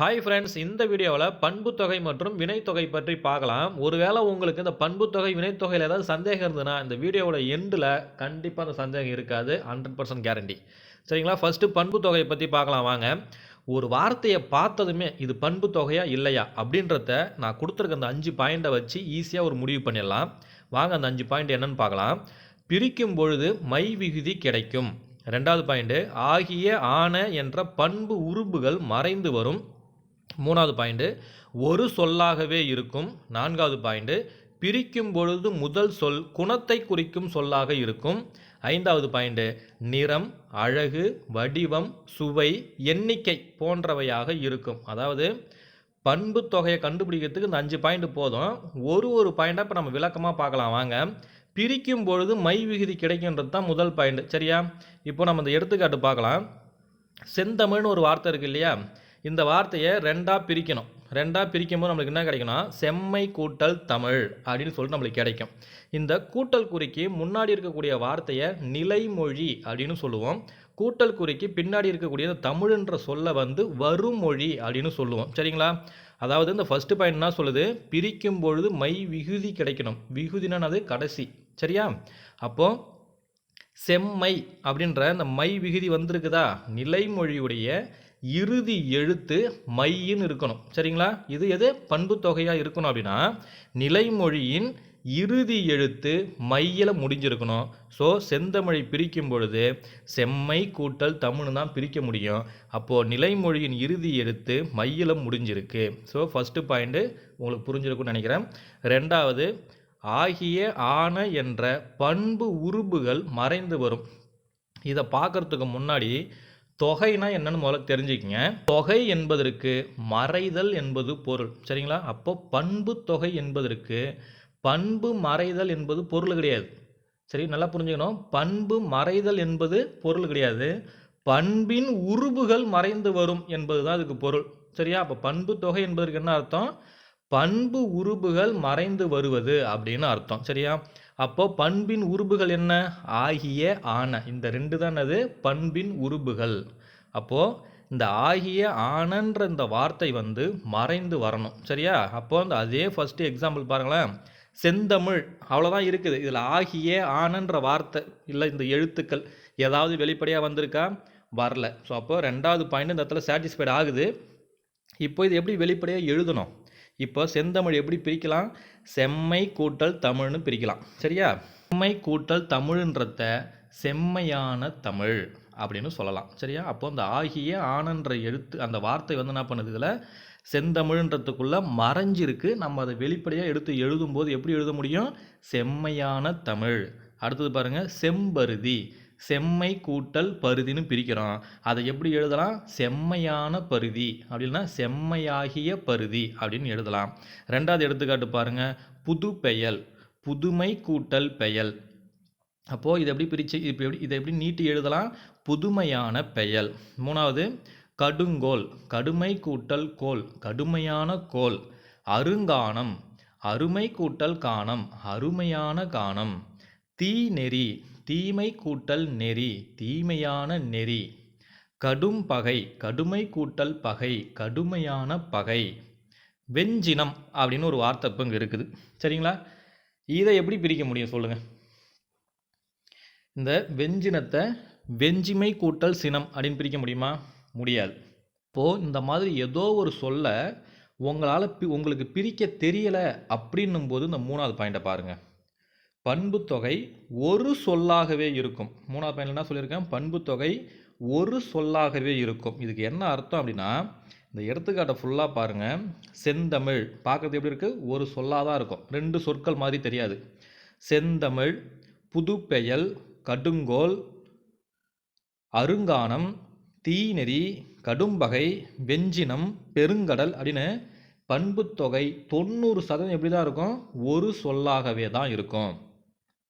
Hi friends இந்த வீடியோவில் பண்புத்தொகை மற்றும் வினைத்தொகை பற்றி பார்க்கலாம். ஒருவேளை உங்களுக்கு இந்த பண்புத்தொகை வினைத்தொகையில் ஏதாவது சந்தேகம் இருந்ததுன்னா இந்த வீடியோவோட எண்டில் கண்டிப்பாக அந்த சந்தேகம் இருக்காது. ஹண்ட்ரட் பர்சன்ட் கேரண்டி சரிங்களா? ஃபஸ்ட்டு பண்புத்தொகையை பற்றி பார்க்கலாம் வாங்க. ஒரு வார்த்தையை பார்த்ததுமே இது பண்பு தொகையா இல்லையா அப்படின்றத நான் கொடுத்துருக்க அந்த அஞ்சு பாயிண்ட்டை வச்சு ஈஸியாக ஒரு முடிவு பண்ணிடலாம். வாங்க அந்த அஞ்சு பாயிண்ட் என்னென்னு பார்க்கலாம். பிரிக்கும் பொழுது மை விகுதி கிடைக்கும். ரெண்டாவது பாயிண்ட்டு ஆகிய ஆன என்ற பண்பு உறுப்புகள் மறைந்து வரும். மூணாவது பாயிண்ட்டு ஒரு சொல்லாகவே இருக்கும். நான்காவது பாயிண்ட்டு பிரிக்கும் பொழுது முதல் சொல் குணத்தை குறிக்கும் சொல்லாக இருக்கும். ஐந்தாவது பாயிண்ட்டு நிறம் அழகு வடிவம் சுவை எண்ணிக்கை போன்றவையாக இருக்கும். அதாவது பண்பு தொகையை கண்டுபிடிக்கிறதுக்கு இந்த அஞ்சு பாயிண்ட் போதும். ஒரு ஒரு பாயிண்டாக இப்போ நம்ம விளக்கமாக பார்க்கலாம். வாங்க. பிரிக்கும் பொழுது மை விகுதி கிடைக்கின்றது தான் முதல் பாயிண்ட். சரியா? இப்போ நம்ம இந்த எடுத்துக்காட்டு பார்க்கலாம். செந்தமிழ்னு ஒரு வார்த்தை இருக்கு இல்லையா? இந்த வார்த்தையை ரெண்டாக பிரிக்கணும். ரெண்டாக பிரிக்கும் போது நம்மளுக்கு என்ன கிடைக்கும்னா செம்மை கூட்டல் தமிழ் அப்படின்னு சொல்லிட்டு நம்மளுக்கு கிடைக்கும். இந்த கூட்டல் குறிக்கு முன்னாடி இருக்கக்கூடிய வார்த்தையை நிலைமொழி அப்படின்னு சொல்லுவோம். கூட்டல் குறிக்கு பின்னாடி இருக்கக்கூடிய தமிழ்ன்ற சொல்ல வந்து வருமொழி அப்படின்னு சொல்லுவோம். சரிங்களா? அதாவது இந்த ஃபஸ்ட்டு பாயிண்ட் என்ன சொல்லுது? பிரிக்கும் பொழுது மை விகுதி கிடைக்கணும். விகுதினானது கடைசி. சரியா? அப்போ செம்மை அப்படின்ற இந்த மை விகுதி வந்திருக்குதா? நிலைமொழியுடைய இறுதி எழுத்து மையின்னு இருக்கணும். சரிங்களா? இது எது? பண்பு தொகையாக இருக்கணும் அப்படின்னா நிலைமொழியின் இறுதி எழுத்து மையில் முடிஞ்சிருக்கணும். ஸோ செந்தமிழை பிரிக்கும் பொழுது செம்மை கூட்டல் தமிழ்னு தான் பிரிக்க முடியும். அப்போது நிலைமொழியின் இறுதி எழுத்து மையில் முடிஞ்சிருக்கு. ஸோ ஃபஸ்ட்டு பாயிண்ட்டு உங்களுக்கு புரிஞ்சிருக்கும்னு நினைக்கிறேன். ரெண்டாவது ஆகிய ஆன என்ற பண்பு உருபுகள் மறைந்து வரும். இதை பார்க்கறதுக்கு முன்னாடி தொகைனா என்னன்னு முதல்ல தெரிஞ்சுக்கங்க. தொகை என்பதற்கு மறைதல் என்பது பொருள். சரிங்களா? அப்போ பண்பு தொகை என்பதற்கு பண்பு மறைதல் என்பது பொருள் கிடையாது. சரி நல்லா புரிஞ்சுக்கணும். பண்பு மறைதல் என்பது பொருள் கிடையாது. பண்பின் உருபுகள் மறைந்து வரும் என்பது தான் அதுக்கு பொருள். சரியா? அப்போ பண்பு தொகை என்பதற்கு என்ன அர்த்தம்? பண்பு உருபுகள் மறைந்து வருவது அப்படின்னு அர்த்தம். சரியா? அப்போ பண்பின் உறுப்புகள் என்ன? ஆகிய ஆன. இந்த ரெண்டு தான் அது? பண்பின் உறுப்புகள். அப்போ இந்த ஆகிய ஆனன்ற இந்த வார்த்தை வந்து மறைந்து வரணும். சரியா? அப்போ அந்த அதே ஃபஸ்ட்டு எக்ஸாம்பிள் பாருங்களேன். செந்தமிழ். அவ்வளோதான் இருக்குது. இதில் ஆகிய ஆனன்ற வார்த்தை இல்லை இந்த எழுத்துக்கள் ஏதாவது வெளிப்படையாக வந்திருக்கா? வரல. ஸோ அப்போ ரெண்டாவது பாயிண்ட் இந்த இடத்துல சாட்டிஸ்ஃபைட் ஆகுது. இப்போ இது எப்படி வெளிப்படையாக எழுதணும்? இப்போ செந்தமிழ் எப்படி பிரிக்கலாம்? செம்மை கூட்டல் தமிழ்னு பிரிக்கலாம். சரியா? செம்மை கூட்டல் தமிழ்ன்றத செம்மையான தமிழ் அப்படின்னு சொல்லலாம். சரியா? அப்போ அந்த ஆகிய ஆனன்ற எழுத்து அந்த வார்த்தை வந்து என்ன பண்ணுது இதில்? செந்தமிழ்ன்றதுக்குள்ள மறைஞ்சிருக்கு. நம்ம அதை வெளிப்படையாக எடுத்து எழுதும்போது எப்படி எழுத முடியும்? செம்மையான தமிழ். அடுத்தது பாருங்கள் செம்பருதி. செம்மை கூட்டல் பருதின்னு பிரிக்கிறோம். அதை எப்படி எழுதலாம்? செம்மையான பருதி. அப்படின்னா செம்மையாகிய பருதி அப்படின்னு எழுதலாம். ரெண்டாவது எடுத்துக்காட்டு பாருங்க. புது பெயல். புதுமை கூட்டல் பெயல். அப்போது இதை எப்படி பிரித்து இப்போ எப்படி இதை எப்படி நீட்டி எழுதலாம்? புதுமையான பெயல். மூணாவது கடுங்கோல். கடுமை கூட்டல் கோல். கடுமையான கோல். அருங்கானம் அருமை கூட்டல் காணம். அருமையான காணம். தீ நெறி தீமை கூட்டல் நெறி தீமையான நெறி. கடும் பகை கடுமை கூட்டல் பகை கடுமையான பகை. வெஞ்சினம் அப்படின்னு ஒரு வார்த்தை இப்போ இங்கே இருக்குது. சரிங்களா? இதை எப்படி பிரிக்க முடியும் சொல்லுங்கள் இந்த வெஞ்சினத்தை வெஞ்சிமை கூட்டல் சினம் அப்படின்னு பிரிக்க முடியுமா? முடியாது. இப்போது இந்த மாதிரி ஏதோ ஒரு சொல்ல உங்களால் பி உங்களுக்கு பிரிக்க தெரியலை அப்படின்னும் போது இந்த மூணாவது பாயிண்ட்டை பாருங்கள் பண்பு தொகை ஒரு சொல்லாகவே இருக்கும். மூணாவது பயனில் என்ன சொல்லியிருக்கேன்? பண்பு தொகை ஒரு சொல்லாகவே இருக்கும். இதுக்கு என்ன அர்த்தம் அப்படின்னா இந்த எடுத்துக்காட்டை ஃபுல்லாக பாருங்கள் செந்தமிழ். பார்க்குறது எப்படி இருக்குது ஒரு சொல்லாக தான் இருக்கும். ரெண்டு சொற்கள் மாதிரி தெரியாது. செந்தமிழ் புதுப்பெயல் கடுங்கோல் அருங்கானம் தீநெறி கடும்பகை வெஞ்சினம் பெருங்கடல் அப்படின்னு பண்புத்தொகை தொண்ணூறு சதவீதம் எப்படி தான் இருக்கும்? ஒரு சொல்லாகவே தான் இருக்கும்.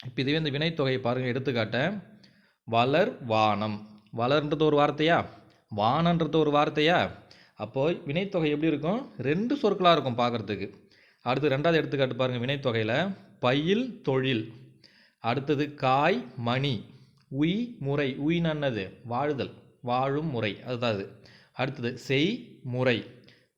இப்போ இதுவே இந்த வினைத்தொகையை பாருங்கள் எடுத்துக்காட்ட. வளர் வானம். வளர்ன்றது ஒரு வார்த்தையா? வானன்றது ஒரு வார்த்தையா? அப்போது வினைத்தொகை எப்படி இருக்கும்? ரெண்டு சொற்களாக இருக்கும் பார்க்குறதுக்கு. அடுத்து ரெண்டாவது எடுத்துக்காட்டு பாருங்கள் வினைத்தொகையில். பயில் தொழில். அடுத்தது காய் மணி. உய் முறை. உயினன்னது வாழுதல். வாழும் முறை. அதுதான் அது. அடுத்தது செய் முறை.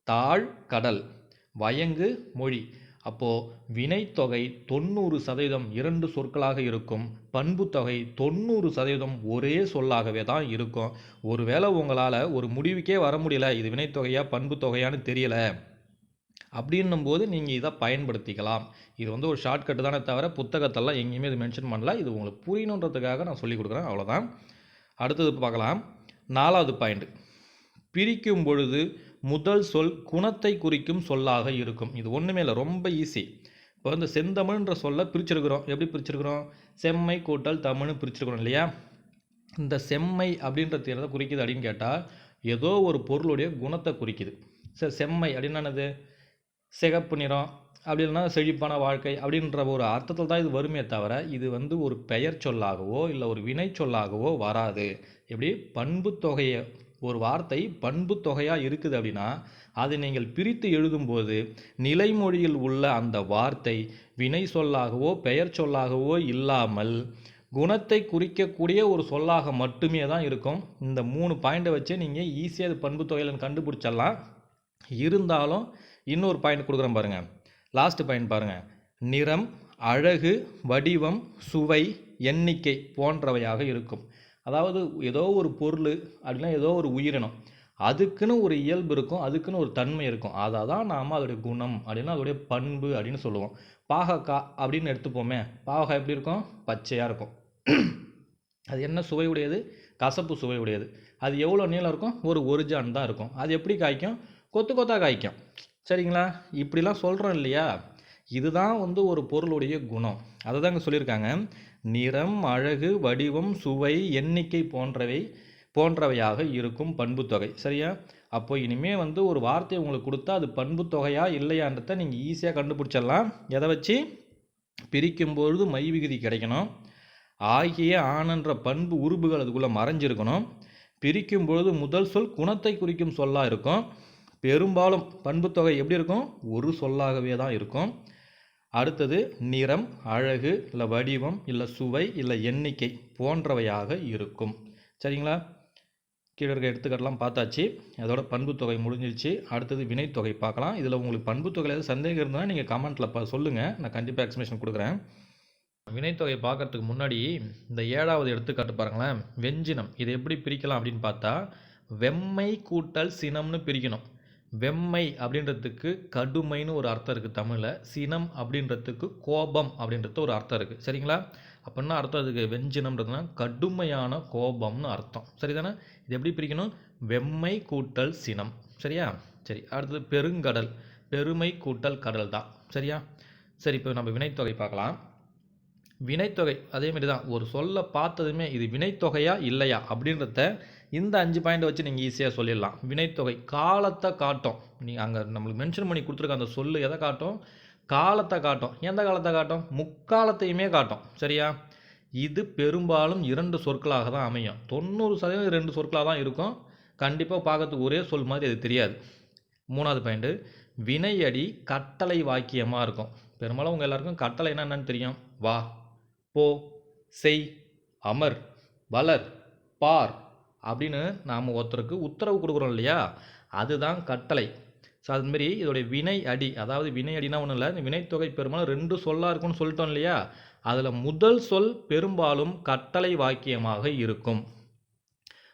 தாழ் கடல். வயங்கு மொழி. அப்போது வினைத்தொகை தொண்ணூறு சதவீதம் இரண்டு சொற்களாக இருக்கும் பண்புத்தொகை தொண்ணூறு சதவீதம் ஒரே சொல்லாகவே தான் இருக்கும். ஒருவேளை உங்களால் ஒரு முடிவுக்கே வர முடியல இது வினைத்தொகையா பண்புத்தொகையான்னு தெரியல அப்படின்னும் போது நீங்கள் இதை பயன்படுத்திக்கலாம். இது வந்து ஒரு ஷார்ட்கட்டு தானே தவிர புத்தகத்தெல்லாம் எங்கேயுமே இது மென்ஷன் பண்ணல. இது உங்களுக்கு புரியணுன்றதுக்காக நான் சொல்லிக் கொடுக்குறேன் அவ்வளோதான் அடுத்தது பார்க்கலாம். நாலாவது பாயிண்ட் பிரிக்கும் பொழுது முதல் சொல் குணத்தை குறிக்கும் சொல்லாக இருக்கும். இது ஒன்றுமே இல்லை ரொம்ப ஈஸி இப்போ இந்த செந்தமிழ்ன்ற சொல்ல பிரிச்சிருக்கிறோம். எப்படி பிரிச்சிருக்கிறோம்? செம்மை கூட்டல் தமிழ்னு பிரிச்சிருக்கிறோம் இல்லையா? இந்த செம்மை அப்படின்றது எதை குறிக்குது அப்படின்னு கேட்டால் ஏதோ ஒரு பொருளுடைய குணத்தை குறிக்குது. சரி செம்மை அப்படின்னு என்னது? சிகப்பு நிறம் அப்படி இல்லைன்னா செழிப்பான வாழ்க்கை அப்படின்ற ஒரு அர்த்தத்தில் தான் இது வருமே தவிர இது வந்து ஒரு பெயர் சொல்லாகவோ இல்லை ஒரு வினை சொல்லாகவோ வராது. எப்படி? பண்பு தொகையை ஒரு வார்த்தை பண்பு தொகையாக இருக்குது அப்படின்னா அதை நீங்கள் பிரித்து எழுதும்போது நிலைமொழியில் உள்ள அந்த வார்த்தை வினை சொல்லாகவோ பெயர் சொல்லாகவோ இல்லாமல் குணத்தை குறிக்கக்கூடிய ஒரு சொல்லாக மட்டுமே தான் இருக்கும். இந்த மூணு பாயிண்டை வச்சே நீங்கள் ஈஸியாக அது பண்பு தொகையில் கண்டுபிடிச்சிடலாம். இருந்தாலும் இன்னொரு பாயிண்ட் கொடுக்குறேன் பாருங்கள் லாஸ்ட் பாயிண்ட் பாருங்கள் நிறம் அழகு வடிவம் சுவை எண்ணிக்கை போன்றவையாக இருக்கும். அதாவது ஏதோ ஒரு பொருள் அப்படின்னா ஏதோ ஒரு உயிரினம். அதுக்குன்னு ஒரு இயல்பு இருக்கும் அதுக்குன்னு ஒரு தன்மை இருக்கும். அதை தான் நாம் அதோடைய குணம் அப்படின்னா அதோடைய பண்பு அப்படின்னு சொல்லுவோம். பாகக்காய் அப்படின்னு எடுத்துப்போமே. பாகக்காய் எப்படி இருக்கும்? பச்சையாக இருக்கும். அது என்ன சுவை உடையது? கசப்பு சுவை உடையது. அது எவ்வளோ நீளம் இருக்கும்? ஒரு ஒரு ஜான் தான் இருக்கும். அது எப்படி காய்க்கும்? கொத்து கொத்தா காய்க்கும். சரிங்களா? இப்படிலாம் சொல்கிறோம் இல்லையா? இதுதான் வந்து ஒரு பொருளுடைய குணம். அதை தாங்க சொல்லியிருக்காங்க. நிறம் அழகு வடிவம் சுவை எண்ணிக்கை போன்றவை போன்றவையாக இருக்கும் பண்புத்தொகை சரியா? அப்போ இனிமே வந்து ஒரு வார்த்தையை உங்களுக்கு கொடுத்தா அது பண்புத்தொகையா இல்லையான்றதை நீங்கள் ஈஸியாக கண்டுபிடிச்சிடலாம். எதை வச்சு? பிரிக்கும் பொழுது மை விகுதி கிடைக்கணும். ஆகிய ஆனன்ற பண்பு உறுப்புகள் அதுக்குள்ளே மறைஞ்சிருக்கணும். பிரிக்கும் பொழுது முதல் சொல் குணத்தை குறிக்கும் சொல்லாக இருக்கும். பெரும்பாலும் பண்புத்தொகை எப்படி இருக்கும்? ஒரு சொல்லாகவே தான் இருக்கும். அடுத்தது நிறம் அழகு இல்லை வடிவம் இல்லை சுவை இல்லை எண்ணிக்கை போன்றவையாக இருக்கும். சரிங்களா? கீழே இருக்க எடுத்துக்காட்டெல்லாம் பார்த்தாச்சு. அதோட பண்புத்தொகை முடிஞ்சிருச்சு. அடுத்தது வினைத்தொகை பார்க்கலாம். இதில் உங்களுக்கு பண்புத்தொகையில் ஏதாவது சந்தேகம் இருந்தால் நீங்கள் கமெண்ட்டில் ப சொல்லுங்கள் நான் கண்டிப்பாக எக்ஸ்பிளேஷன் கொடுக்குறேன். வினைத்தொகை பார்க்கறதுக்கு முன்னாடி இந்த ஏழாவது எடுத்துக்காட்டு பாருங்களேன். வெஞ்சினம். இதை எப்படி பிரிக்கலாம் அப்படின்னு பார்த்தா வெம்மை கூட்டல் சினம்னு பிரிக்கணும். வெம்மை அப்படின்றதுக்கு கடுமைன்னு ஒரு அர்த்தம் இருக்குது தமிழில். சினம் அப்படின்றதுக்கு கோபம் அப்படின்றது ஒரு அர்த்தம் இருக்குது சரிங்களா? அப்படின்னா அர்த்தம் அதுக்கு வெஞ்சினம்ன்றதுனா கடுமையான கோபம்னு அர்த்தம். சரிதானே? இது எப்படி பிரிக்கணும்? வெம்மை கூட்டல் சினம். சரியா? சரி அடுத்தது பெருங்கடல். பெருமை கூட்டல் கடல் தான். சரியா? சரி இப்போ நம்ம வினைத்தொகை பார்க்கலாம். வினைத்தொகை அதேமாரி தான் ஒரு சொல்ல பார்த்ததுமே இது வினைத்தொகையா இல்லையா அப்படின்றத இந்த அஞ்சு பாயிண்ட் வச்சு நீங்கள் ஈஸியாக சொல்லிடலாம். வினைத்தொகை காலத்தை காட்டும். நீங்கள் அங்கே நம்மளுக்கு மென்ஷன் பண்ணி கொடுத்துருக்க அந்த சொல்லு எதை காட்டும்? காலத்தை காட்டும். எந்த காலத்தை காட்டும்? முக்காலத்தையுமே காட்டும். சரியா? இது பெரும்பாலும் இரண்டு சொற்களாக தான் அமையும். தொண்ணூறு சதவீதம் ரெண்டு சொற்களாக தான் இருக்கும். கண்டிப்பாக பார்க்கறதுக்கு ஒரே சொல் மாதிரி அது தெரியாது. மூணாவது பாயிண்ட்டு வினையடி கட்டளை வாக்கியமாக இருக்கும். பெரும்பாலும் உங்கள் எல்லாருக்கும் கட்டளைனா என்னன்னு தெரியும்? வா போ செய் அமர் வளர் பார். அப்படின்னு நாம் ஒருத்தருக்கு உத்தரவு கொடுக்குறோம் இல்லையா? அதுதான் கட்டளை. ஸோ அதுமாரி இதோடைய வினை அடி அதாவது வினை அடினா ஒன்றும் இல்லை இந்த வினைத்தொகை பெரும்பாலும் ரெண்டு சொல்லாக இருக்கும்னு சொல்லிட்டோம் இல்லையா? அதில் முதல் சொல் பெரும்பாலும் கட்டளை வாக்கியமாக இருக்கும்.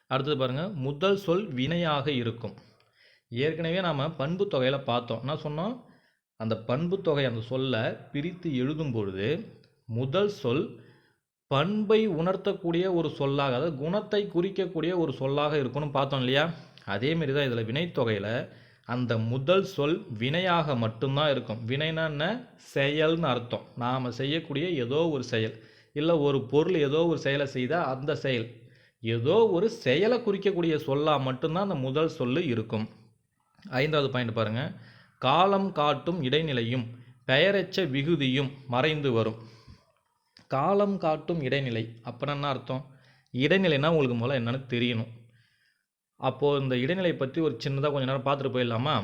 அடுத்தது பாருங்கள் முதல் சொல் வினையாக இருக்கும். ஏற்கனவே நாம் பண்பு தொகையில் பார்த்தோம். என்ன சொன்னோம்? அந்த பண்பு தொகை அந்த சொல்லை பிரித்து எழுதும் பொழுது முதல் சொல் பண்பை உணர்த்தக்கூடிய ஒரு சொல்லாக அதாவது குணத்தை குறிக்கக்கூடிய ஒரு சொல்லாக இருக்கும்னு பார்த்தோம் இல்லையா? அதேமாரி தான் இதில் வினைத்தொகையில் அந்த முதல் சொல் வினையாக மட்டும்தான் இருக்கும். வினைனா என்ன? செயல்னு அர்த்தம். நாம் செய்யக்கூடிய ஏதோ ஒரு செயல். இல்லை ஒரு பொருள் ஏதோ ஒரு செயலை செய்தால் அந்த செயல். ஏதோ ஒரு செயலை குறிக்கக்கூடிய சொல்லாக மட்டும்தான் அந்த முதல் சொல் இருக்கும். ஐந்தாவது பாயிண்ட் பாருங்கள் காலம் காட்டும் இடைநிலையும் பெயரச்ச விகுதியும் மறைந்து வரும். காலம் காட்டும் இடைநிலை. அப்படின்னா என்ன அர்த்தம்? இடைநிலைனா உங்களுக்கு முதல்ல என்னென்னு தெரியணும். அப்போது இந்த இடைநிலை பற்றி ஒரு சின்னதாக கொஞ்சம் நேரம் பார்த்துட்டு போயிடலாமா?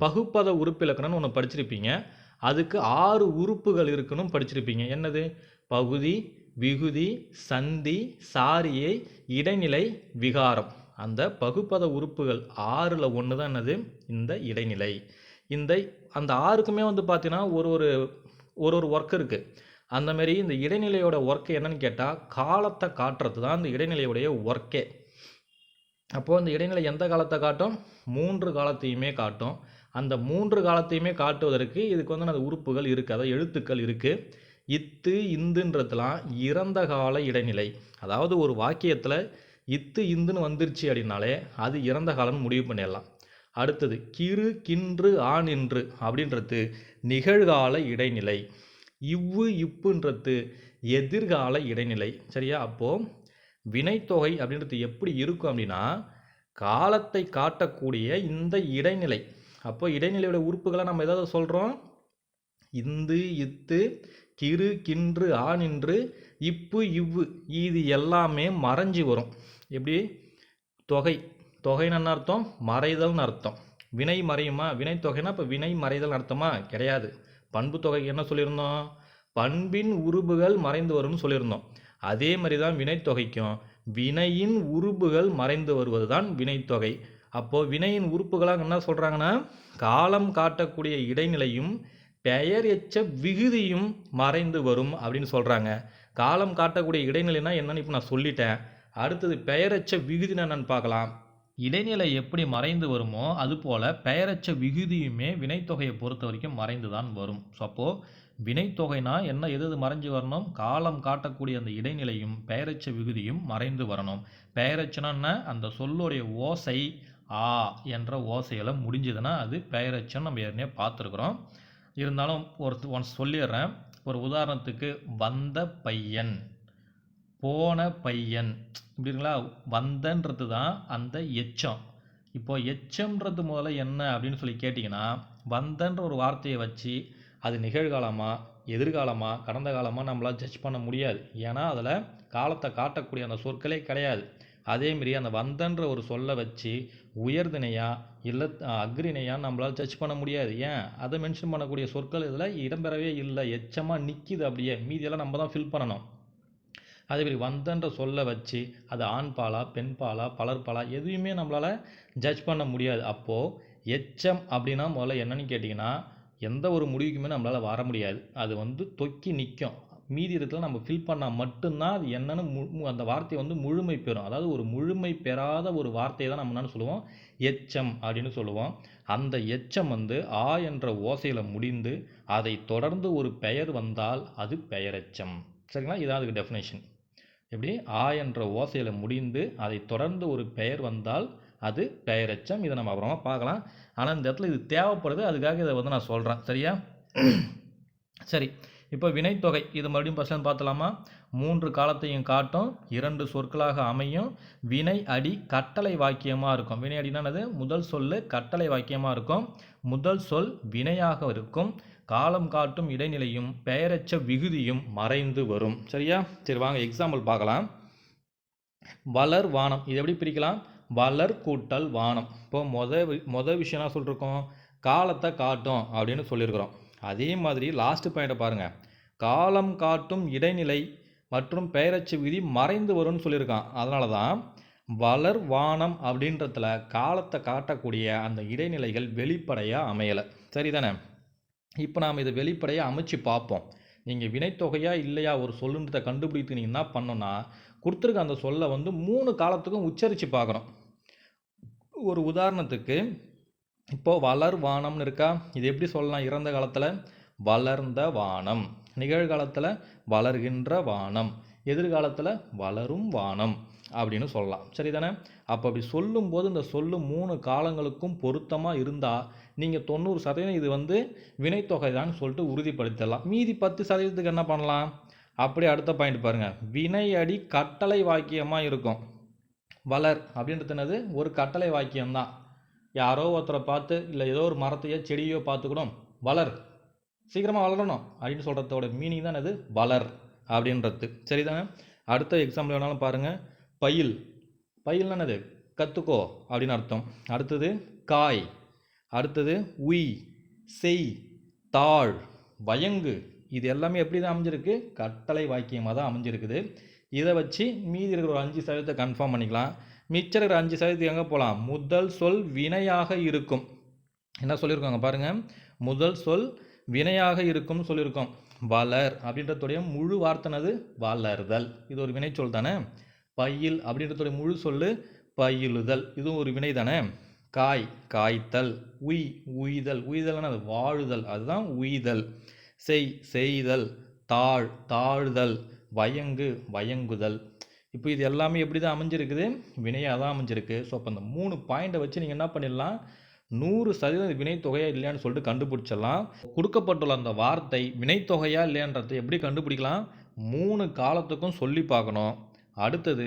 பகுப்பத உறுப்பிலக்கணம்னு ஒன்று படிச்சிருப்பீங்க. அதுக்கு ஆறு உறுப்புகள் இருக்குன்னு படிச்சிருப்பீங்க. என்னது? பகுதி விகுதி சந்தி சாரியை இடைநிலை விகாரம். அந்த பகுப்பத உறுப்புகள் ஆறில் ஒன்று தான் என்னது? இந்த இடைநிலை. இந்த அந்த ஆறுக்குமே வந்து பார்த்தீங்கன்னா ஒரு ஒரு ஒரு ஒரு ஒர்க் இருக்குது அந்த மாரி இந்த இடைநிலையோட ஒர்க் என்னன்னு கேட்டால் காலத்தை காட்டுறது தான் இந்த இடைநிலையுடைய ஒர்க்கே அப்போது இந்த இடைநிலை எந்த காலத்தை காட்டும்? மூன்று காலத்தையுமே காட்டும். அந்த மூன்று காலத்தையுமே காட்டுவதற்கு இதுக்கு வந்து அந்த உறுப்புகள் இருக்குது அதாவது எழுத்துக்கள் இருக்குது இத்து இந்துன்றதுலாம் இறந்த கால இடைநிலை. அதாவது ஒரு வாக்கியத்தில் இத்து இந்துன்னு வந்துருச்சு அப்படின்னாலே அது இறந்த காலம்னு முடிவு பண்ணிடலாம். அடுத்தது கிறு கின்று ஆ நின்று அப்படின்றது நிகழ்கால இடைநிலை. இவ்வு இப்புன்றது எதிர்கால இடைநிலை. சரியா? அப்போது வினைத்தொகை அப்படின்றது எப்படி இருக்கும் அப்படின்னா காலத்தை காட்டக்கூடிய இந்த இடைநிலை. அப்போ இடைநிலையோட உறுப்புகளை நம்ம ஏதாவது சொல்கிறோம் இந்து இத்து கிறு கின்று ஆணின்று இப்பு இவ்வு. இது எல்லாமே மறைஞ்சு வரும். எப்படி? தொகை. தொகைன்னு அர்த்தம்? மறைதல்னு அர்த்தம். வினை மறையுமா? வினை தொகைனா இப்போ வினை மறைதல் அர்த்தமா? கிடையாது. பண்பு தொகைக்கு என்ன சொல்லியிருந்தோம்? பண்பின் உருபுகள் மறைந்து வரும்னு சொல்லியிருந்தோம். அதே மாதிரி தான் வினைத்தொகைக்கும் வினையின் உறுப்புகள் மறைந்து வருவது தான் வினைத்தொகை அப்போது வினையின் உறுப்புகளாக என்ன சொல்கிறாங்கன்னா காலம் காட்டக்கூடிய இடைநிலையும் பெயர் எச்ச விகுதியும் மறைந்து வரும் அப்படின்னு சொல்கிறாங்க காலம் காட்டக்கூடிய இடைநிலைனா என்னன்னு இப்போ நான் சொல்லிட்டேன். அடுத்தது பெயரச்ச விகுதினா என்னன்னு பார்க்கலாம். இடைநிலை எப்படி மறைந்து வருமோ அதுபோல் பெயரச்ச விகுதியுமே வினைத்தொகையை பொறுத்த வரைக்கும் மறைந்து தான் வரும். ஸோ அப்போது வினைத்தொகைனா என்ன எது எது மறைஞ்சு வரணும்? காலம் காட்டக்கூடிய அந்த இடைநிலையும் பெயரச்ச விகுதியும் மறைந்து வரணும். பெயரச்சனா அந்த சொல்லுடைய ஓசை ஆ என்ற ஓசையில் முடிஞ்சதுன்னா அது பெயரச்சம் நம்ம ஏற்கனவே பார்த்துருக்குறோம். இருந்தாலும் ஒரு ஒன்ஸ் சொல்லிடுறேன். ஒரு உதாரணத்துக்கு வந்த பையன். போன பையன். இப்படிங்களா வந்தன்றது தான் அந்த எச்சம். இப்போ எச்சம்ன்றது முதல்ல என்ன அப்படின்னு சொல்லி கேட்டிங்கன்னா வந்தன்ற ஒரு வார்த்தையை வச்சு அது நிகழ்காலமாக எதிர்காலமாக கடந்த காலமாக நம்மளால் ஜட்ஜ் பண்ண முடியாது. ஏன்னா அதில் காலத்தை காட்டக்கூடிய அந்த சொற்களே கிடையாது. அதேமாரி அந்த வந்தன்ற ஒரு சொல்லை வச்சு உயர்திணையா இல்லை அக்ரிணையா நம்மளால் ஜட்ஜ் பண்ண முடியாது. ஏன்? அதை மென்ஷன் பண்ணக்கூடிய சொற்கள் இதில் இடம்பெறவே இல்லை. எச்சமாக நிற்கிது அப்படியே. மீதியெல்லாம் நம்ம தான் ஃபில் பண்ணணும். அதே மாதிரி வந்தன்ற சொல்ல வச்சு அது ஆண் பாலா பெண் பாலா பலர் பாலா எதுவுமே நம்மளால் ஜட்ஜ் பண்ண முடியாது. அப்போது எச்சம் அப்படின்னா முதல்ல என்னன்னு கேட்டிங்கன்னா எந்த ஒரு முடிவுக்குமே நம்மளால் வர முடியாது. அது வந்து தொக்கி நிற்கும் மீதி இடத்துல நம்ம ஃபில் பண்ணால் மட்டும்தான் அது என்னன்னு மு அந்த வார்த்தை வந்து முழுமை பெறும். அதாவது ஒரு முழுமை பெறாத ஒரு வார்த்தையை தான் நம்ம என்ன சொல்லுவோம்? எச்சம் அப்படின்னு சொல்லுவோம். அந்த எச்சம் வந்து ஆ என்ற ஓசையில் முடிந்து அதை தொடர்ந்து ஒரு பெயர் வந்தால் அது பெயரெச்சம். சரிங்களா? இதான் அதுக்கு டெஃபினேஷன் எப்படி? ஆ என்ற ஓசையில் முடிந்து அதை தொடர்ந்து ஒரு பெயர் வந்தால் அது பெயரெச்சம். இதை நம்ம அப்புறமா பார்க்கலாம். ஆனால் இந்த இடத்துல இது தேவைப்படுது. அதுக்காக இதை வந்து நான் சொல்கிறேன் சரியா? சரி. இப்போ வினைத்தொகை இது மறுபடியும் பர்சன் பார்த்தலாமா மூன்று காலத்தையும் காட்டும் இரண்டு சொற்களாக அமையும். வினை அடி கட்டளை வாக்கியமாக இருக்கும். வினை அடினா என்னது? முதல் சொல்லு கட்டளை வாக்கியமாக இருக்கும். முதல் சொல் வினையாக இருக்கும். காலம் காட்டும் இடைநிலையும் பெயரச்ச விகுதியும் மறைந்து வரும். சரியா? சரி வாங்க எக்ஸாம்பிள் பார்க்கலாம். வளர் வானம். இது எப்படி பிரிக்கலாம்? வளர் கூட்டல் வானம். இப்போ மொத மொதல் விஷயம்னா விஷயம் என்ன காலத்தை காட்டும் அப்படின்னு சொல்லியிருக்கிறோம். அதே மாதிரி லாஸ்ட் பாயிண்ட்டை பாருங்கள் காலம் காட்டும் இடைநிலை மற்றும் பெயரச்சு விதி மறைந்து வரும்னு சொல்லியிருக்கான். அதனால தான் வளர் வானம் அப்படின்றதுல காலத்தை காட்டக்கூடிய அந்த இடைநிலைகள் வெளிப்படையாக அமையலை. சரிதானே? இப்போ நாம் இதை வெளிப்படையாக அமைச்சு பார்ப்போம். நீங்கள் வினைத்தொகையா இல்லையா ஒரு சொல்லுன்றதை கண்டுபிடித்து நீங்கள் என்ன பண்ணோன்னா கொடுத்துருக்க அந்த சொல்லை வந்து மூணு காலத்துக்கும் உச்சரித்து பார்க்குறோம் ஒரு உதாரணத்துக்கு இப்போது வளர் வானம்னு இருக்கா? இது எப்படி சொல்லலாம்? இறந்த காலத்தில் வளர்ந்த வானம் நிகழ்காலத்தில் வளர்கின்ற வானம் எதிர்காலத்தில் வளரும் வானம். அப்படின்னு சொல்லலாம். சரிதானே? அப்போ அப்படி சொல்லும்போது இந்த சொல்லு மூணு காலங்களுக்கும் பொருத்தமாக இருந்தால் நீங்கள் தொண்ணூறு சதவீதம் இது வந்து வினைத்தொகை தான் சொல்லிட்டு உறுதிப்படுத்திடலாம் மீதி பத்து சதவீதத்துக்கு என்ன பண்ணலாம்? அப்படியே அடுத்த பாயிண்ட் பாருங்கள் வினையடி கட்டளை வாக்கியமாக இருக்கும். வளர் அப்படின்றது என்னது? ஒரு கட்டளை வாக்கியம்தான். யாரோ ஒருத்தரை பார்த்து இல்லை ஏதோ ஒரு மரத்தையோ செடியோ பார்த்துக்கணும். வளர். சீக்கிரமாக வளரணும் அப்படின்னு சொல்கிறதோட மீனிங் தான் அது வளர் அப்படின்றது. சரிதானே? அடுத்த எக்ஸாம்பிள் வேணாலும் பாருங்கள் பயில். பயில்னா என்னது? கற்றுக்கோ அப்படின்னு அர்த்தம். அடுத்தது காய். அடுத்தது உய் செய் தாழ் வயங்கு. இது எல்லாமே எப்படி தான் அமைஞ்சிருக்கு? கட்டளை வாக்கியமாக தான் அமைஞ்சிருக்குது. இதை வச்சு மீதி இருக்கிற ஒரு அஞ்சு சதவீதத்தை கன்ஃபார்ம் பண்ணிக்கலாம். மிச்சம் இருக்கிற அஞ்சு சதவீதத்துக்கு எங்கே போகலாம்? முதல் சொல் வினையாக இருக்கும். என்ன சொல்லியிருக்காங்க பாருங்கள் முதல் சொல் வினையாக இருக்கும்னு சொல்லியிருக்கோம். வளர் அப்படின்றதுடைய முழு வார்த்தைனது வளர்தல். இது ஒரு வினைச்சொல் தானே? பயில் அப்படின்றதோட முழு சொல்லு பயிலுதல். இதுவும் ஒரு வினை தானே? காய் காய்த்தல். உய் உய்தல். உய்தல்னா அது வாழுதல். அதுதான் உய்தல். செய் செய்தல். தாழ் தாழ்தல். வயங்கு வயங்குதல். இப்போ இது எல்லாமே எப்படி தான் அமைஞ்சிருக்குது? வினையாக தான் அமைஞ்சிருக்கு. ஸோ அப்போ அந்த மூணு பாயிண்ட்டை வச்சு நீங்கள் என்ன பண்ணிடலாம்? நூறு சதவீதம் இது வினைத்தொகையா இல்லையான்னு சொல்லிட்டு கண்டுபிடிச்சிடலாம். கொடுக்கப்பட்டுள்ள அந்த வார்த்தை வினைத்தொகையா இல்லையான்றதை எப்படி கண்டுபிடிக்கலாம்? மூணு காலத்துக்கும் சொல்லி பார்க்கணும். அடுத்தது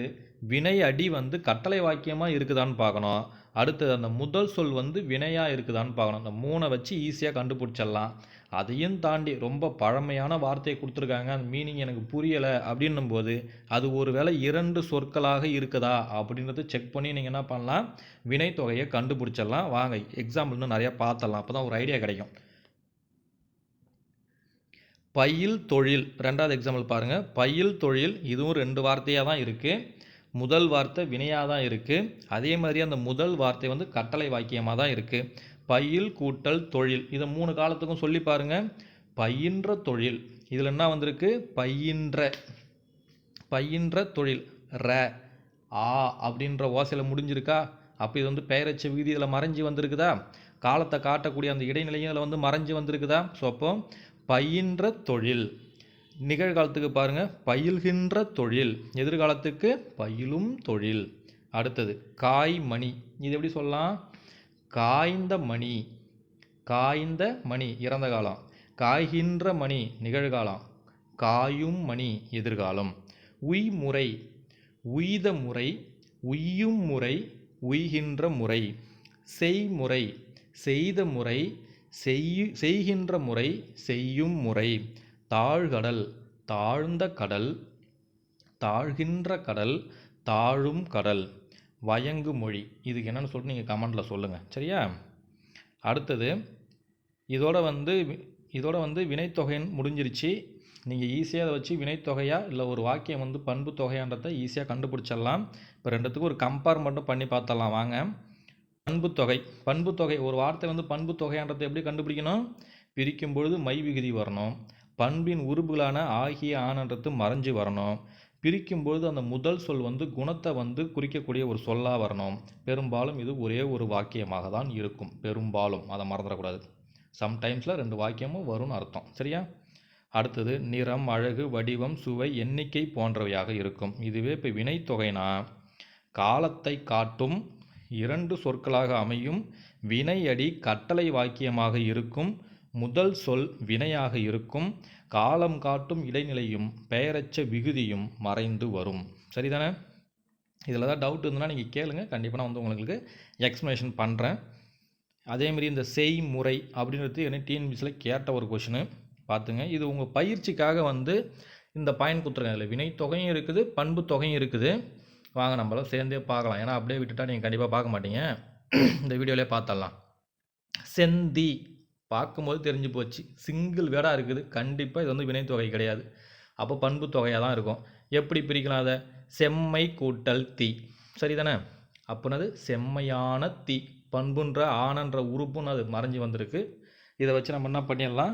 வினை அடி வந்து கட்டளை வாக்கியமாக இருக்குதான்னு பார்க்கணும். அடுத்தது அந்த முதல் சொல் வந்து வினையாக இருக்குதான்னு பார்க்கணும். அந்த மூணை வச்சு ஈஸியாக கண்டுபிடிச்சிடலாம். அதையும் தாண்டி ரொம்ப பழமையான வார்த்தையை கொடுத்துருக்காங்க. அந்த மீனிங் எனக்கு புரியலை அப்படின்னும் போது அது ஒருவேளை இரண்டு சொற்களாக இருக்குதா அப்படின்றத செக் பண்ணி நீங்கள் என்ன பண்ணலாம்? வினைத்தொகையை கண்டுபிடிச்சிடலாம். வாங்க எக்ஸாம்பிள் இன்னும் நிறையா பார்த்தலாம் அப்போ தான் ஒரு ஐடியா கிடைக்கும். பயில் தொழில் ரெண்டாவது எக்ஸாம்பிள் பாருங்கள் பயில் தொழில் இதுவும் ரெண்டு வார்த்தையாக தான் இருக்குது முதல் வார்த்தை வினையாக தான் இருக்குது அதே மாதிரி அந்த முதல் வார்த்தை வந்து கட்டளை வாக்கியமாக தான் இருக்குது பயில் கூட்டல் தொழில். இதை மூணு காலத்துக்கும் சொல்லி பாருங்கள் பயின்ற தொழில். இதில் என்ன வந்திருக்கு? பயின்ற. பயின்ற தொழில். ர ஆ அப்படின்ற ஓசையில் முடிஞ்சிருக்கா? அப்போ இது வந்து பெயரச்ச விகுதி இதில் மறைஞ்சு வந்திருக்குதா? காலத்தை காட்டக்கூடிய அந்த இடைநிலையும் இதில் வந்து மறைஞ்சு வந்திருக்குதா? ஸோ அப்போ பயின்ற தொழில். நிகழ்காலத்துக்கு பாருங்கள் பயில்கின்ற தொழில். எதிர்காலத்துக்கு பயிலும் தொழில். அடுத்தது காய் மணி இது எப்படி சொல்லலாம்? காய்ந்த மணி. காய்ந்த மணி இறந்த காலம். காய்கின்ற மணி நிகழ்காலம். காயும் மணி எதிர்காலம். உய்முறை. உய்த முறை. உய்யும் முறை. உய்கின்ற முறை. செய்முறை. செய்த முறை. செய்யு செய்கின்ற முறை செய்யும் முறை. தாழ்கடல் தாழ்ந்த கடல் தாழ்கின்ற கடல் தாழும் கடல். வயங்கு மொழி. இதுக்கு என்னென்னு சொல்லிட்டு நீங்கள் கமெண்டில் சொல்லுங்கள் சரியா? அடுத்தது இதோட வந்து வி- இதோட வந்து வினைத்தொகைன்னு முடிஞ்சிருச்சு. நீங்கள் ஈஸியாக அதை வச்சு வினைத்தொகையாக இல்லை ஒரு வாக்கியம் வந்து பண்பு தொகையான்றதை ஈஸியாக கண்டுபிடிச்சிடலாம். இப்போ ரெண்டுத்துக்கும் ஒரு கம்பேர் மட்டும் பண்ணி பார்த்தலாம் வாங்க. பண்புத்தொகை. பண்புத்தொகை ஒரு வார்த்தை வந்து பண்புத்தொகைன்றதை எப்படி கண்டுபிடிக்கணும்? பிரிக்கும் பொழுது மை விகுதி வரணும். பண்பின் உறுப்புகளான ஆகிய ஆனன்றது மறைஞ்சு வரணும். பிரிக்கும் பொழுது அந்த முதல் சொல் வந்து குணத்தை வந்து குறிக்கக்கூடிய ஒரு சொல்லாக வரணும். பெரும்பாலும் இது ஒரே ஒரு வாக்கியமாக தான் இருக்கும். பெரும்பாலும். அதை மறந்துடக்கூடாது. சம்டைம்ஸில் ரெண்டு வாக்கியமும் வரும்னு அர்த்தம். சரியா? அடுத்தது நிறம் அழகு வடிவம் சுவை எண்ணிக்கை போன்றவையாக இருக்கும். இதுவே இப்போ வினைத்தொகைனா காலத்தை காட்டும் இரண்டு சொற்களாக அமையும். வினையடி கட்டளை வாக்கியமாக இருக்கும். முதல் சொல் வினையாக இருக்கும். காலம் காட்டும் இடைநிலையும் பெயரச்ச விகுதியும் மறைந்து வரும். சரிதானே? இதில் தான் டவுட் இருந்ததுன்னா நீங்கள் கேளுங்க. கண்டிப்பாக நான் வந்து உங்களுக்கு எக்ஸ்ப்ளனேஷன் பண்ணுறேன் அதேமாரி இந்த செய்முறை அப்படின்றது என்ன டிஎன்பிசியில் கேட்ட ஒரு கொஷினு பார்த்துங்க இது உங்கள் பயிற்சிக்காக வந்து இந்த பாயிண்ட் கொடுத்துருக்காங்க. அதில் வினை தொகையும் இருக்குது பண்பு தொகையும் இருக்குது. வாங்க நம்மளும் சேர்ந்தே பார்க்கலாம். ஏன்னா அப்படியே விட்டுட்டா நீங்கள் கண்டிப்பாக பார்க்க மாட்டீங்க. இந்த வீடியோவிலே பார்த்தரலாம் செந்தி பார்க்கும்போது தெரிஞ்சு போச்சு. சிங்கிள் வேடாக இருக்குது. கண்டிப்பாக இது வந்து வினைத்தொகை கிடையாது. அப்போ பண்பு தொகையாக தான் இருக்கும். எப்படி பிரிக்கலாம் அதை? செம்மை கூட்டல் தீ. சரிதானே? அப்படின்னது செம்மையான தீ. பண்புன்ற ஆனன்ற உறுப்புன்னு அது மறைஞ்சு வந்திருக்கு. இதை வச்சு நம்ம என்ன பண்ணிடலாம்?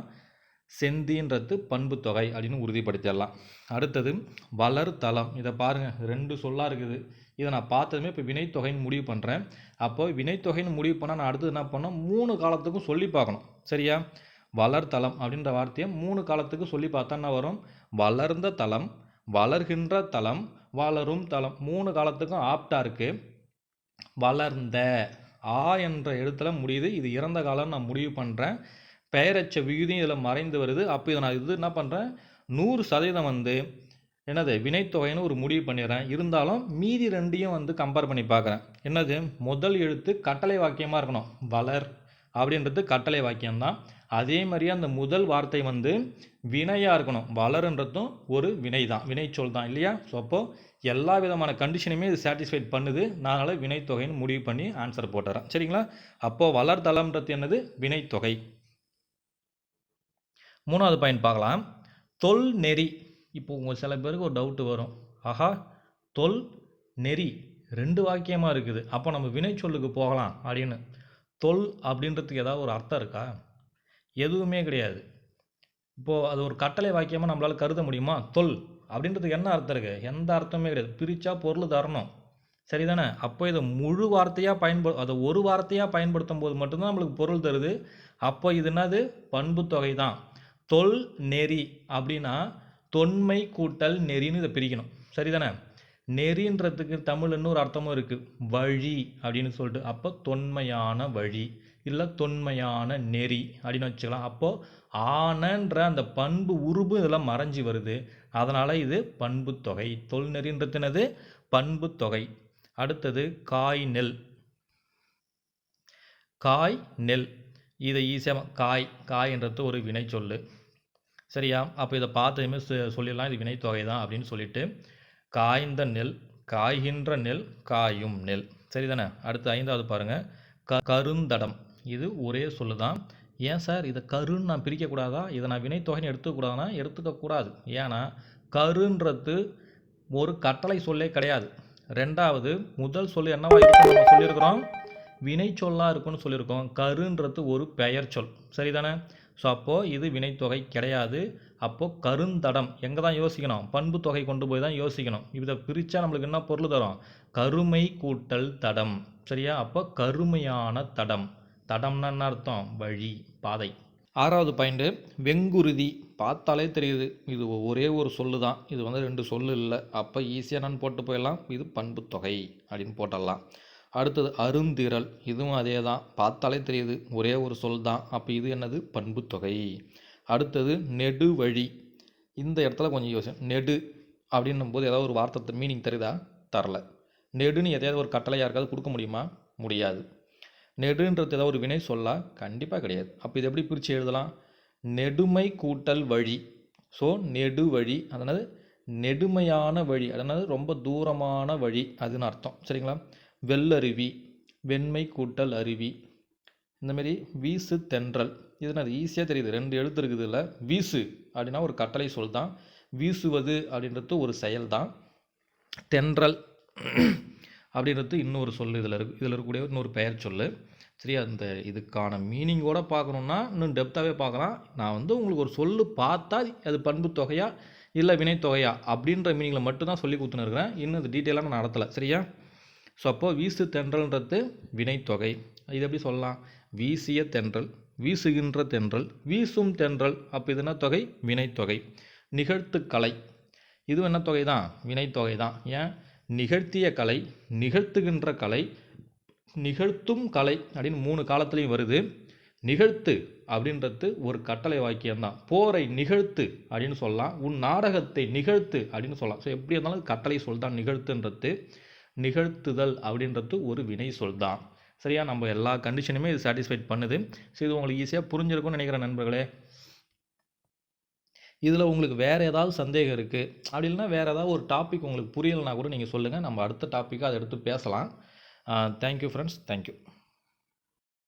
செந்தின்றது பண்பு தொகை அப்படின்னு உறுதிப்படுத்திடலாம். அடுத்தது வளர் தளம் இதை பாருங்கள் ரெண்டு சொல்லாக இருக்குது. இதை நான் பார்த்ததுமே இப்போ வினைத்தொகைன்னு முடிவு பண்ணுறேன் அப்போ வினைத்தொகைன்னு முடிவு பண்ணால் நான் அடுத்தது என்ன பண்ணோம் மூணு காலத்துக்கும் சொல்லி பார்க்கணும். சரியா? வளர்தலம் அப்படின்ற வார்த்தையை மூணு காலத்துக்கு சொல்லி பார்த்தா என்ன வரும்? வளர்ந்த தலம் வளர்கின்ற தலம் வளரும் தலம் மூணு காலத்துக்கும் ஆப்டாக இருக்குது வளர்ந்த ஆ என்ற எழுத்தில் முடியுது. இது இறந்த காலம் நான் முடிவு பண்ணுறேன் பெயரச்ச விகுதியும் இதில் மறைந்து வருது. அப்போ இதை நான் இது என்ன பண்ணுறேன்? நூறு சதவீதம் வந்து என்னது? வினைத்தொகைன்னு ஒரு முடிவு பண்ணிடுறேன். இருந்தாலும் மீதி ரெண்டையும் வந்து கம்பேர் பண்ணி பார்க்குறேன். என்னது? முதல் எழுத்து கட்டளை வாக்கியமாக இருக்கணும். வளர் அப்படின்றது கட்டளை வாக்கியம்தான் அதே மாதிரியே அந்த முதல் வார்த்தை வந்து வினையாக இருக்கணும். வளருன்றதும் ஒரு வினை தான். வினைச்சொல் தான். இல்லையா? ஸோ அப்போது எல்லா விதமான கண்டிஷனுமே இது சாட்டிஸ்ஃபைட் பண்ணுது. நான் அதனால் வினைத்தொகைன்னு முடிவு பண்ணி ஆன்சர் போட்டுறேன். சரிங்களா? அப்போது வளர்தளம்ன்றது என்னது? வினைத்தொகை. மூணாவது பாயிண்ட் பார்க்கலாம். தொல் நெறி. இப்போ உங்கள் சில பேருக்கு ஒரு டவுட்டு வரும். ஆஹா தொல் நெறி. ரெண்டு வாக்கியமாக இருக்குது. அப்போ நம்ம வினைச்சொல்லுக்கு போகலாம் அப்படின்னு. தொல் அப்படின்றதுக்கு ஏதாவது ஒரு அர்த்தம் இருக்கா? எதுவுமே கிடையாது. இப்போது அது ஒரு கட்டளை வாக்கியமாக நம்மளால் கருத முடியுமா? தொல் அப்படின்றதுக்கு என்ன அர்த்தம் இருக்குது எந்த அர்த்தமே கிடையாது. பிரித்தா பொருள் தரணும். சரிதானே? அப்போ இதை முழு வார்த்தையாக பயன்படு அதை ஒரு வார்த்தையாக பயன்படுத்தும் போது மட்டும்தான் நம்மளுக்கு பொருள் தருது. அப்போ இது என்னது? பண்பு தொகை தான் தொல் நெறி அப்படின்னா தொன்மை கூட்டல் நெறின்னு இதை பிரிக்கணும். சரிதானே? நெறின்றதுக்கு தமிழ் இன்னொரு அர்த்தமும் இருக்குது வழி அப்படின்னு சொல்லிட்டு. அப்போ தொன்மையான வழி இல்லை தொன்மையான நெறி அப்படின்னு வச்சுக்கலாம். அப்போது ஆனன்ற அந்த பண்பு உருபு இதெல்லாம் மறைஞ்சி வருது. அதனால் இது பண்பு தொகை. தொல் பண்பு தொகை. அடுத்தது காய் நெல். காய் நெல். இதை ஈஸியாக காய் காய்ன்றது ஒரு வினை சொல்லு சரியா? அப்போ இதை பார்த்ததுமே சொல்லிடலாம். இது வினைத்தொகை தான் அப்படின்னு சொல்லிட்டு காய்ந்த நெல் காய்கின்ற நெல் காயும் நெல். சரிதானே? அடுத்து ஐந்தாவது பாருங்கள் க கருந்தடம். இது ஒரே சொல்லு தான் ஏன் சார்? இதை கருன்னு நான் பிரிக்கக்கூடாதா? இதை நான் வினைத்தொகைன்னு எடுத்துக்கூடாதுன்னா எடுத்துக்கக்கூடாது. ஏன்னா கருன்றது ஒரு கட்டளை சொல்லே கிடையாது. ரெண்டாவது முதல் சொல்லு என்னவா இருக்கும் நம்ம சொல்லியிருக்கிறோம்? வினை சொல்லாக இருக்கும்னு சொல்லியிருக்கோம். கருன்றது ஒரு பெயர் சொல் சரிதானே? ஸோ அப்போது இது வினைத்தொகை கிடையாது. அப்போது கருந்தடம். எங்கே தான் யோசிக்கணும்? பண்பு தொகை கொண்டு போய் தான் யோசிக்கணும். இதை பிரித்தா நம்மளுக்கு என்ன பொருள் தரும்? கருமை கூட்டல் தடம். சரியா? அப்போ கருமையான தடம். தடம்னா என்ன அர்த்தம்? வழி பாதை. ஆறாவது பாயிண்ட்டு வெங்குருதி. பார்த்தாலே தெரியுது. இது ஒரே ஒரு சொல்லு தான். இது வந்து ரெண்டு சொல்லு இல்லை. அப்போ ஈஸியாக நான் போட்டு போயிடலாம். இது பண்பு தொகை அப்படின்னு போட்டுடலாம். அடுத்தது அருந்திரல் இதுவும் அதே தான் பார்த்தாலே தெரியுது. ஒரே ஒரு சொல் தான். அப்போ இது என்னது? பண்புத்தொகை. அடுத்தது அடுத்தது நெடுவழி. இந்த இடத்துல கொஞ்சம் யோசனை நெடு அப்படின்னும் போது ஏதாவது ஒரு வார்த்தை மீனிங் தருதா தரல. நெடுன்னு எதையாவது ஒரு கட்டளையாக இருக்காது. கொடுக்க முடியுமா? முடியாது. நெடுன்றது ஏதாவது ஒரு வினை சொல்லா? கண்டிப்பாக கிடையாது. அப்போ இது எப்படி பிரித்து எழுதலாம்? நெடுமை கூட்டல் வழி. ஸோ நெடு வழி அதனால் நெடுமையான வழி. அதனால் ரொம்ப தூரமான வழி. அதுன்னு அர்த்தம். சரிங்களா? வெள்ளருவி வெண்மை கூட்டல் அருவி. இந்தமாரி வீசு தென்றல். இது நான் ஈஸியாக தெரியுது. ரெண்டு எழுத்து இருக்குது இல்லை வீசு அப்படின்னா ஒரு கட்டளை சொல் தான். வீசுவது அப்படின்றது ஒரு செயல் தான். தென்றல் அப்படின்றது இன்னொரு சொல் இதில் இருக்கு. இதில் இருக்கக்கூடிய இன்னொரு பெயர் சொல் சரி அந்த இதுக்கான மீனிங்கோட பார்க்கணுன்னா இன்னும் டெப்த்தாகவே பார்க்கலாம். நான் வந்து உங்களுக்கு ஒரு சொல்லு பார்த்தா அது பண்பு தொகையா இல்லை வினைத்தொகையா அப்படின்ற மீனிங்கில் மட்டும்தான் சொல்லி கொடுத்துன்னு இருக்கிறேன். இன்னும் அது டீட்டெயிலாக நான் நடத்தலை. சரியா? ஸோ அப்போது வீசு தென்றல்ன்றது வினைத்தொகை. இது எப்படி சொல்லலாம்? வீசிய தென்றல் வீசுகின்ற தென்றல் வீசும் தென்றல். அப்போ இது என்ன தொகை? வினைத்தொகை. நிகழ்த்து கலை இதுவும் என்ன தொகை தான் வினைத்தொகை தான் ஏன்? நிகழ்த்திய கலை நிகழ்த்துகின்ற கலை நிகழ்த்தும் கலை அப்படின்னு மூணு காலத்துலேயும் வருது. நிகழ்த்து அப்படின்றது ஒரு கட்டளை வாக்கியம்தான். போரை நிகழ்த்து அப்படின்னு சொல்லலாம். உன் நாடகத்தை நிகழ்த்து அப்படின்னு சொல்லலாம். ஸோ எப்படி இருந்தாலும் கட்டளை சொல் தான் நிகழ்த்துன்றது. நிகழ்த்துதல் அப்படின்றது ஒரு வினை சொல் தான். சரியா? நம்ம எல்லா கண்டிஷனுமே இது சாட்டிஸ்ஃபைட் பண்ணுது. ஸோ இது உங்களுக்கு ஈஸியாக புரிஞ்சிருக்கும்னு நினைக்கிறேன் நண்பர்களே. இதில் உங்களுக்கு வேறு ஏதாவது சந்தேகம் இருக்குது அப்படி இல்லைன்னா வேறு ஏதாவது ஒரு டாபிக் உங்களுக்கு புரியலைனா கூட நீங்கள் சொல்லுங்கள் நம்ம அடுத்த டாப்பிக்காக அதை எடுத்து பேசலாம். Thank you friends thank you